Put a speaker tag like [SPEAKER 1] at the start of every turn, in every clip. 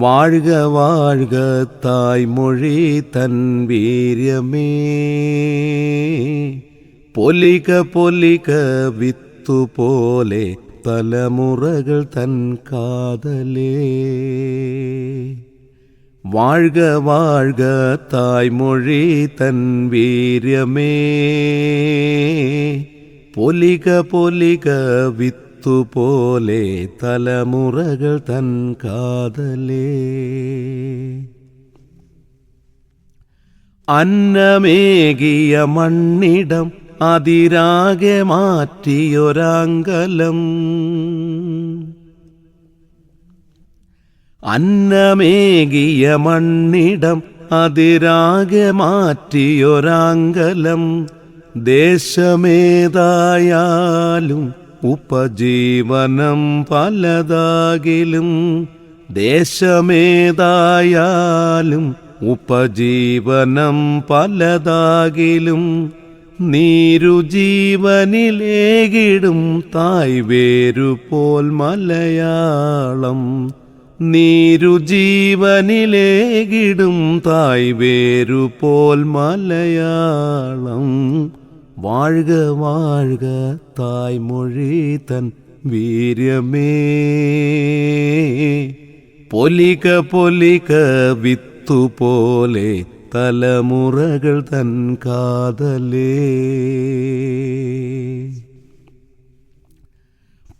[SPEAKER 1] വാഴ്ക വാഴ്ക തായ്മൊഴി തൻ വീര്യമേ പൊലിക പൊലിക വിത്തുപോലെ തലമുറകൾ തൻ കാതലേ വാഴ്ക വാഴ്ക തായ്മൊഴി തൻ വീര്യമേ പൊലിക പൊലിക വിത്തുപോലെ തലമുറകൾ തൻ കാതലേ. അന്നമേകിയ മണ്ണിടം അതിരാകെ മാറ്റിയൊരാങ്കലം. അന്നമേകിയ മണ്ണിടം അതിരാകെ മാറ്റിയൊരാങ്കലം. ദേശമേതായാലും ഉപജീവനം പലതാകിലും ദേശമേതായാലും ഉപജീവനം പലതാകിലും നീരുജീവനിലേകിടും തായ് വേരുപോൽ മലയാളം നീരുജീവനിലേകിടും തായ് വേരുപോൽ മലയാളം വാഴ്ക വാഴുക തായ്മൊഴി തൻ വീര്യമേ. പൊലിക പൊലിക വിത്തുപോലെ തലമുറകൾ തൻ കാതലേ.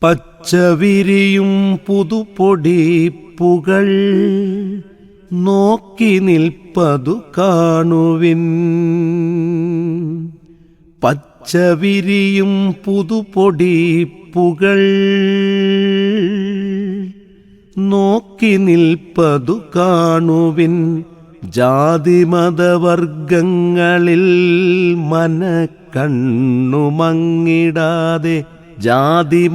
[SPEAKER 1] പച്ചവിരിയും പുതുപൊടിപ്പുകൾ നോക്കി നിൽപ്പതു കാണുവിൻ. പച്ചവിരിയും പുതുപൊടിപ്പുകൾ നോക്കി നിൽപ്പതു കാണുവിൻ ജാതിമതവർഗങ്ങളിൽ മനക്കണ്ണുമങ്ങിടാതെ ജാതിമതവർഗങ്ങളിൽ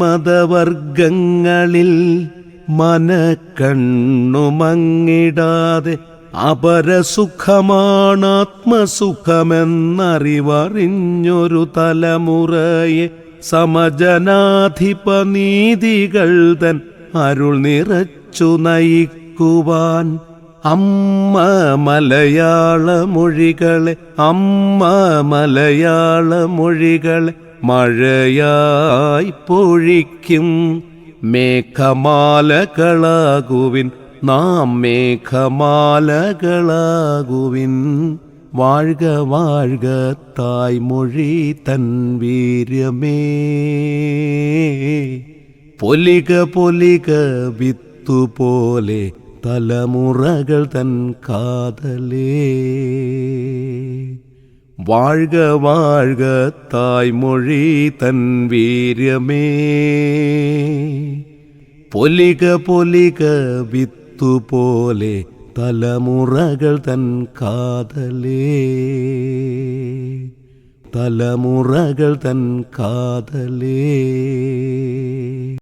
[SPEAKER 1] മനക്കണ്ണുമങ്ങിടാതെ അപരസുഖമാണാത്മസുഖമെന്നറിവറിഞ്ഞൊരു തലമുറയെ സമജനാധിപനീതികൾ തൻ അരുൾ നിറച്ചു നയിക്കുവാൻ. അമ്മ മലയാള മൊഴികളെ അമ്മ മലയാള മൊഴികളെ മഴയായി പൊഴിക്കും മേഘമാലകളാകുവിൻ നാം മേഘമാലകളാകുവിൻ വാഴ്ക വാഴ്ക തായ്മൊഴി തൻ വീര്യമേ പൊലിക പൊലിക വിത്തുപോലെ തലമുറകൾ തൻ കാതലേ വാഴ്ക വാഴ്ക തായ്മൊഴി തൻ വീര്യമേ പൊലിക പൊലിക വിത്തുപോലെ തലമുറകൾ തൻ കാതലേ. തലമുറകൾ തൻ കാതലേ.